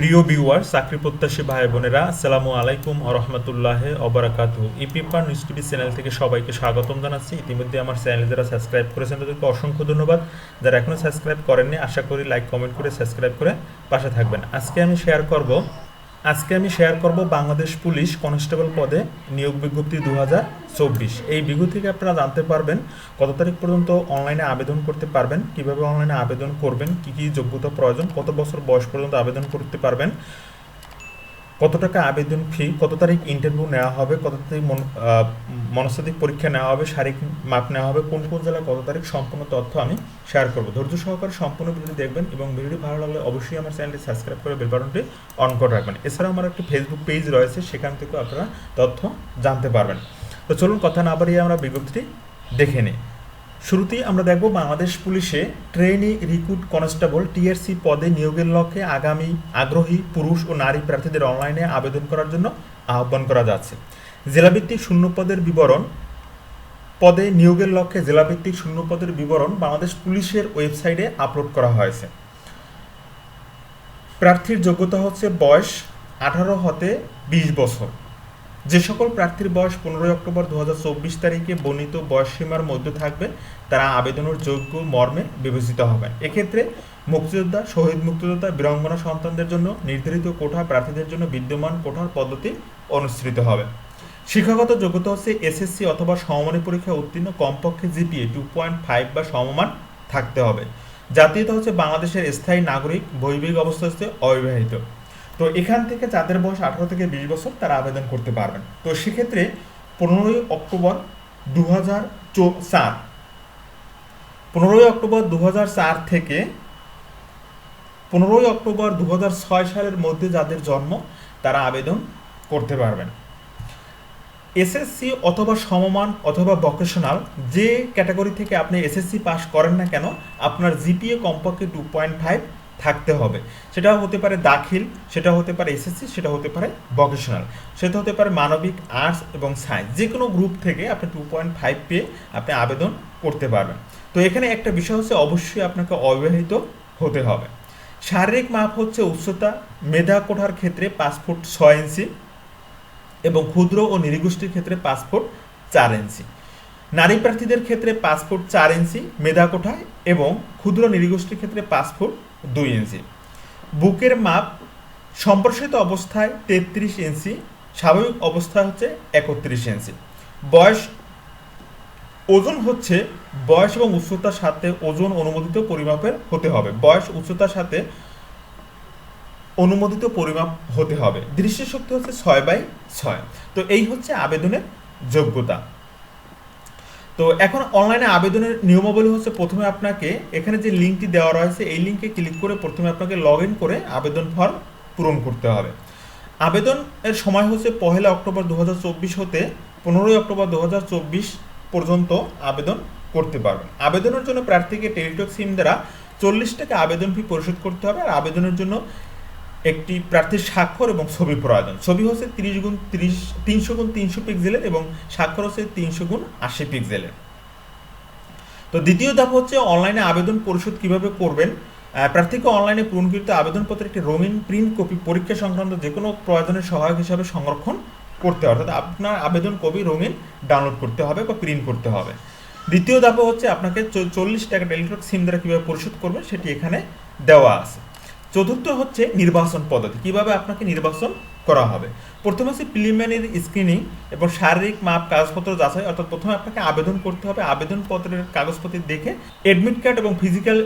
প্রিয় ভিউয়ার চাকরি প্রত্যাশী ভাই বোনেরা, আসসালামু আলাইকুম রহমতুল্লাহ অবরাকাত ইপিপার নিউজ টিভি চ্যানেল থেকে সবাইকে স্বাগতম জানাচ্ছি। ইতিমধ্যে আমার চ্যানেল যারা সাবস্ক্রাইব করেছেন, তাদেরকে অসংখ্য ধন্যবাদ। যারা এখনও সাবস্ক্রাইব করেননি, আশা করি লাইক কমেন্ট করে সাবস্ক্রাইব করে পাশে থাকবেন। আজকে আমি শেয়ার করব আজকে আমি শেয়ার করব বাংলাদেশ পুলিশ কনস্টেবল পদে নিয়োগ বিজ্ঞপ্তি দু এই বিজ্ঞপ্তি থেকে আপনারা জানতে পারবেন কত তারিখ পর্যন্ত অনলাইনে আবেদন করতে পারবেন, কীভাবে অনলাইনে আবেদন করবেন, কি কি যোগ্যতা প্রয়োজন, কত বছর বয়স পর্যন্ত আবেদন করতে পারবেন। কত টাকা আবেদন ফি কত তারিখ ইন্টারভিউ নেওয়া হবে, কত তারিখ মন- মনস্তাত্ত্বিক পরীক্ষা নেওয়া হবে, শারীরিক মাপ নেওয়া হবে, কোন কোন জেলায় কত তারিখ সম্পূর্ণ তথ্য আমি শেয়ার করব। ধৈর্য সহকারে সম্পূর্ণ ভিডিও দেখবেন এবং ভিডিওটি ভালো লাগলে অবশ্যই আমার চ্যানেলটি সাবস্ক্রাইব করে বেল বাটনটি অন করে রাখবেন। এছাড়াও আমার একটি ফেসবুক পেজ রয়েছে, সেখান থেকেও আপনারা তথ্য জানতে পারবেন। তো চলুন কথা না বাড়িয়ে আমরা বিজ্ঞপ্তিটি দেখে নিই। শুরুতেই আমরা দেখব বাংলাদেশ পুলিশে ট্রেনি রিক্রুট কনস্টেবল টিআরসি পদে নিয়োগের লক্ষ্যে আগামী আগ্রহী পুরুষ ও নারী প্রার্থীদের অনলাইনে আবেদন করার জন্য আহ্বান করা যাচ্ছে। জেলাভিত্তিক শূন্য পদের বিবরণ, পদে নিয়োগের লক্ষ্যে জেলাভিত্তিক শূন্য পদের বিবরণ বাংলাদেশ পুলিশের ওয়েবসাইটে আপলোড করা হয়েছে। প্রার্থীর যোগ্যতা হচ্ছে বয়স আঠারো হতে বিশ বছর। যে সকল প্রার্থীর বয়স পনেরোই অক্টোবর দু হাজার চব্বিশ তারিখে বর্ণিত বয়সসীমার মধ্যে থাকবে, তারা আবেদনের যোগ্য মর্মে বিবেচিত হবেন। এক্ষেত্রে মুক্তিযোদ্ধা, শহীদ মুক্তিযোদ্ধা, বীরাঙ্গনা সন্তানদের জন্য নির্ধারিত কোঠা প্রার্থীদের জন্য বিদ্যমান কোঠার পদ্ধতি অনুসৃত হবে। শিক্ষাগত যোগ্যতা হচ্ছে এসএসসি অথবা সমমানী পরীক্ষা উত্তীর্ণ কমপক্ষে জিপিএ টু পয়েন্ট ফাইভ বা সমমান থাকতে হবে। জাতীয়তা হচ্ছে বাংলাদেশের স্থায়ী নাগরিক, বৈবাহিক অবস্থা হচ্ছে অবিবাহিত। তো এখান থেকে যাদের বয়স আঠারো থেকে বিশ বছর, তারা আবেদন করতে পারবেন। তো সেক্ষেত্রে পনেরোই অক্টোবর দু হাজার চার পনেরোই অক্টোবর দু চার থেকে পনেরোই অক্টোবর দু ছয় সালের মধ্যে যাদের জন্ম, তারা আবেদন করতে পারবেন। এসএসসি অথবা সমমান অথবা ভোকেশনাল যে ক্যাটাগরি থেকে আপনি এসএসসি পাস করেন না কেন, আপনার জিপিএ কমপক্ষে টু পয়েন্ট ফাইভ থাকতে হবে। সেটা হতে পারে দাখিল সেটা হতে পারে এসএসসি সেটা হতে পারে ভোকেশনাল সেটা হতে পারে মানবিক আর্টস এবং সায়েন্স যে কোনো গ্রুপ থেকে আপনি টু পয়েন্ট ফাইভ পেয়ে আপনি আবেদন করতে পারবেন। তো এখানে একটা বিষয় হচ্ছে অবশ্যই আপনাকে অবিবাহিত হতে হবে। শারীরিক মাপ হচ্ছে উচ্চতা, মেধা কোঠার ক্ষেত্রে ফুট ছয় ইঞ্চি এবং ক্ষুদ্র ও নিরীগোষ্ঠীর ক্ষেত্রে ফুট চার ইঞ্চি। নারী প্রার্থীদের ক্ষেত্রে ফুট চার ইঞ্চি, মেধা কোঠায় এবং ক্ষুদ্র নিরীগোষ্ঠীর ক্ষেত্রে ফুট দুই ইঞ্চি। বুকের মাপ সম্প্রসারিত অবস্থায় তেত্রিশ ইঞ্চি, স্বাভাবিক অবস্থায় হচ্ছে একত্রিশ ইঞ্চি। বয়স, ওজন হচ্ছে বয়স এবং উচ্চতার সাথে ওজন অনুমোদিত পরিমাপের হতে হবে। বয়স, উচ্চতার সাথে অনুমোদিত পরিমাপ হতে হবে। দৃষ্টিশক্তি হচ্ছে ছয় বাই ছয়। তো এই হচ্ছে আবেদনের যোগ্যতা। তো এখন অনলাইনে আবেদনের নিয়মাবলী হচ্ছে প্রথমে আপনাকে এখানে যে লিঙ্কটি দেওয়া রয়েছে, এই লিঙ্কে ক্লিক করে প্রথমে আপনাকে লগ ইন করে আবেদন ফর্ম পূরণ করতে হবে। আবেদনের সময় হচ্ছে পহেলা অক্টোবর দু হাজার চব্বিশ হতে পনেরোই অক্টোবর দু হাজার চব্বিশ পর্যন্ত আবেদন করতে পারবেন। আবেদনের জন্য প্রার্থীকে টেলিটক সিম দ্বারা চল্লিশ টাকা আবেদন ফি পরিশোধ করতে হবে আর আবেদনের জন্য একটি প্রার্থীর স্বাক্ষর এবং ছবি প্রয়োজন। ছবি হচ্ছে তিরিশ গুণ তিরিশ, তিনশো গুণ তিনশো পিক্সেলের এবং স্বাক্ষর হচ্ছে তিনশো গুণ আশি পিক্সেলের তো দ্বিতীয় ধাপ হচ্ছে অনলাইনে আবেদন পরিশোধ কীভাবে করবেন? প্রার্থীকে অনলাইনে পূরণকৃত আবেদনপত্রের একটি রঙিন প্রিন্ট কপি পরীক্ষা সংক্রান্ত যে কোনো প্রয়োজনের সহায়ক হিসাবে সংরক্ষণ করতে হবে। অর্থাৎ আপনার আবেদন কপি রঙিন ডাউনলোড করতে হবে বা প্রিন্ট করতে হবে। দ্বিতীয় ধাপে হচ্ছে আপনাকে চল্লিশ টাকা টেলিটক সিম দ্বারা কীভাবে পরিশোধ করবেন সেটি এখানে দেওয়া আছে। চতুর্থ হচ্ছে নির্বাচন পদ্ধতি। কীভাবে আপনাকে নির্বাচন করা হবে? প্রথমে হচ্ছে প্রিলিমিনারি স্ক্রিনিং এবং শারীরিক মাপ, কাগজপত্র যাচাই, অর্থাৎ প্রথমে আপনাকে আবেদন করতে হবে। আবেদনপত্রের কাগজপত্র দেখে অ্যাডমিট কার্ড এবং ফিজিক্যাল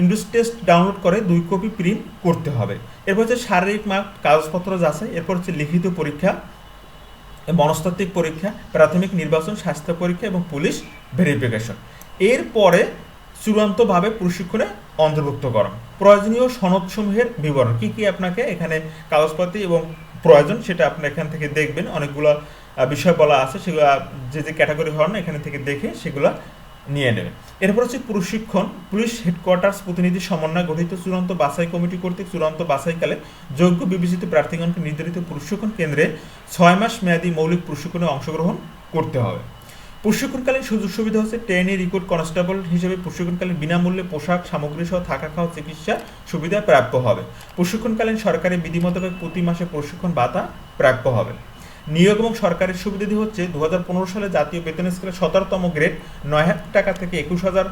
ইন্ডুস টেস্ট ডাউনলোড করে দুই কপি প্রিন্ট করতে হবে। এরপর হচ্ছে শারীরিক মাপ, কাগজপত্র যাচাই, এরপর হচ্ছে লিখিত পরীক্ষা মনস্তাত্ত্বিক পরীক্ষা, প্রাথমিক নির্বাচন, স্বাস্থ্য পরীক্ষা এবং পুলিশ ভেরিফিকেশন এরপরে চূড়ান্তভাবে প্রশিক্ষণে অন্তর্ভুক্ত করা প্রয়োজনীয় সনদসমূহের বিবরণ। কি কি আপনাকে এখানে কাগজপাতি এবং প্রয়োজন সেটা আপনি এখান থেকে দেখবেন। অনেকগুলো বিষয় বলা আছে, সেগুলো যে যে ক্যাটাগরি হন এখানে থেকে দেখে সেগুলো নিয়ে নেবেন। এরপর হচ্ছে প্রশিক্ষণ। পুলিশ হেডকোয়ার্টার্স প্রতিনিধি সমন্বয় গঠিত চূড়ান্ত বাছাই কমিটি কর্তৃক চূড়ান্ত বাছাইকালে যোগ্য বিবেচিত প্রার্থীগণকে নির্ধারিত প্রশিক্ষণ কেন্দ্রে ছয় মাস মেয়াদী মৌলিক প্রশিক্ষণে অংশগ্রহণ করতে হবে। প্রশিক্ষণকালীন সুযোগ সুবিধা হচ্ছে ট্রেনি রিক্রুট কনস্টেবল হিসেবে প্রশিক্ষণকালীন বিনামূল্যে পোশাক, সামগ্রী সহ থাকা খাওয়া চিকিৎসা সুবিধা প্রাপ্য হবে। প্রশিক্ষণকালীন সরকারি বিধি মোতাবেক প্রতি মাসে প্রশিক্ষণ ভাতা প্রাপ্য হবে। নিয়োগ এবং সরকারের সুবিধাদি হচ্ছে দু হাজার পনেরো সালে জাতীয় বেতন স্কেলের সতেরোতম গ্রেড নয় হাজার টাকা থেকে একুশ হাজার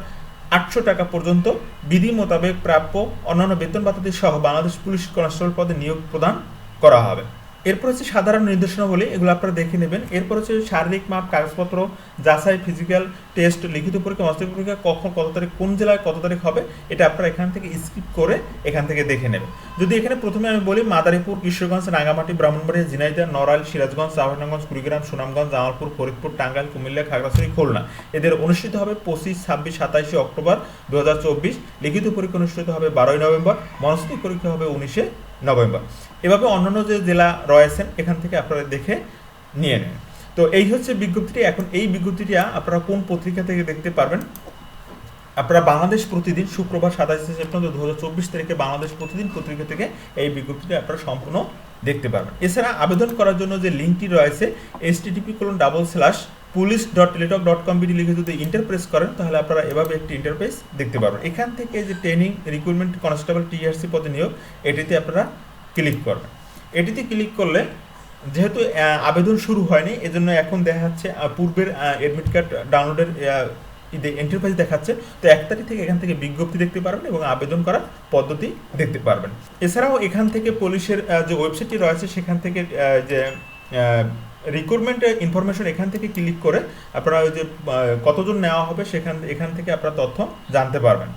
আটশো টাকা পর্যন্ত বিধি মোতাবেক প্রাপ্য অন্যান্য বেতন ভাতাদি সহ বাংলাদেশ পুলিশ কনস্টেবল পদে নিয়োগ প্রদান করা হবে। এরপর হচ্ছে সাধারণ নির্দেশনাবলী, এগুলো আপনারা দেখে নেবেন। এরপর হচ্ছে শারীরিক মাপ, কাগজপত্র, যাচাই ফিজিক্যাল টেস্ট লিখিত পরীক্ষা, বাস্তবিক পরীক্ষা, কখন, কত তারিখ, কোন জেলায় কত তারিখ হবে, এটা আপনারা এখান থেকে স্কিপ করে এখান থেকে দেখে নেবেন। যদি এখানে প্রথমে আমি বলি, মাদারীপুর, কিশোরগঞ্জ, রাঙ্গামাটি, ব্রাহ্মণবাড়িয়া, ঝিনাইদহ, নড়াইল, সিরাজগঞ্জ চাঁপাইনগঞ্জ কুড়িগ্রাম, সুনামগঞ্জ, জামালপুর, ফরিদপুর, টাঙ্গাইল, কুমিল্লা, খাগড়াছড়ি, খুলনা। এদের অনুষ্ঠিত হবে পঁচিশ, ছাব্বিশ, সাতাইশে অক্টোবর দু হাজার চব্বিশ। লিখিত পরীক্ষা অনুষ্ঠিত হবে বারোই নভেম্বর। মনস্তিক পরীক্ষা হবে উনিশে নভেম্বর। এভাবে অন্যান্য যে জেলা রয়েছেন, এখান থেকে আপনারা দেখে নিয়ে নেন। তো এই হচ্ছে বিজ্ঞপ্তিটি। এখন এই বিজ্ঞপ্তিটা আপনারা কোন পত্রিকা থেকে দেখতে পারবেন? আপনারা বাংলাদেশ প্রতিদিন, শুক্রবার সাতাশে সেপ্টেম্বর দু হাজার চব্বিশ তারিখে বাংলাদেশ প্রতিদিন পত্রিকা থেকে এই বিজ্ঞপ্তিটি আপনারা সম্পূর্ণ দেখতে পারবেন। এছাড়া আবেদন করার জন্য যে লিঙ্কটি রয়েছে HTTP colon double slash police dot Teletalk dot com BD লিখে যদি ইন্টারপ্রেস করেন, তাহলে আপনারা এভাবে একটি ইন্টারপ্রেস দেখতে পারবেন। এখান থেকে যে ট্রেনিং রিক্রুটমেন্ট কনস্টেবল টিআরসি পদে নিয়োগ, এটিতে আপনারা ক্লিক করবেন। এটিতে ক্লিক করলে যেহেতু আবেদন শুরু হয়নি, এজন্য এখন দেখা যাচ্ছে পূর্বের অ্যাডমিট কার্ড ডাউনলোডের এন্টারপ্রাইজ দেখাচ্ছে, তো এক তারিখ থেকে এখান থেকে বিজ্ঞপ্তি দেখতে পারবেন এবং আবেদন করার পদ্ধতি দেখতে পারবেন। এছাড়াও এখান থেকে পুলিশের যে ওয়েবসাইটটি রয়েছে, সেখান থেকে যে রিক্রুটমেন্ট ইনফরমেশন এখান থেকে ক্লিক করে আপনারা ওই যে কতজন নেওয়া হবে সেখান, এখান থেকে আপনারা তথ্য জানতে পারবেন।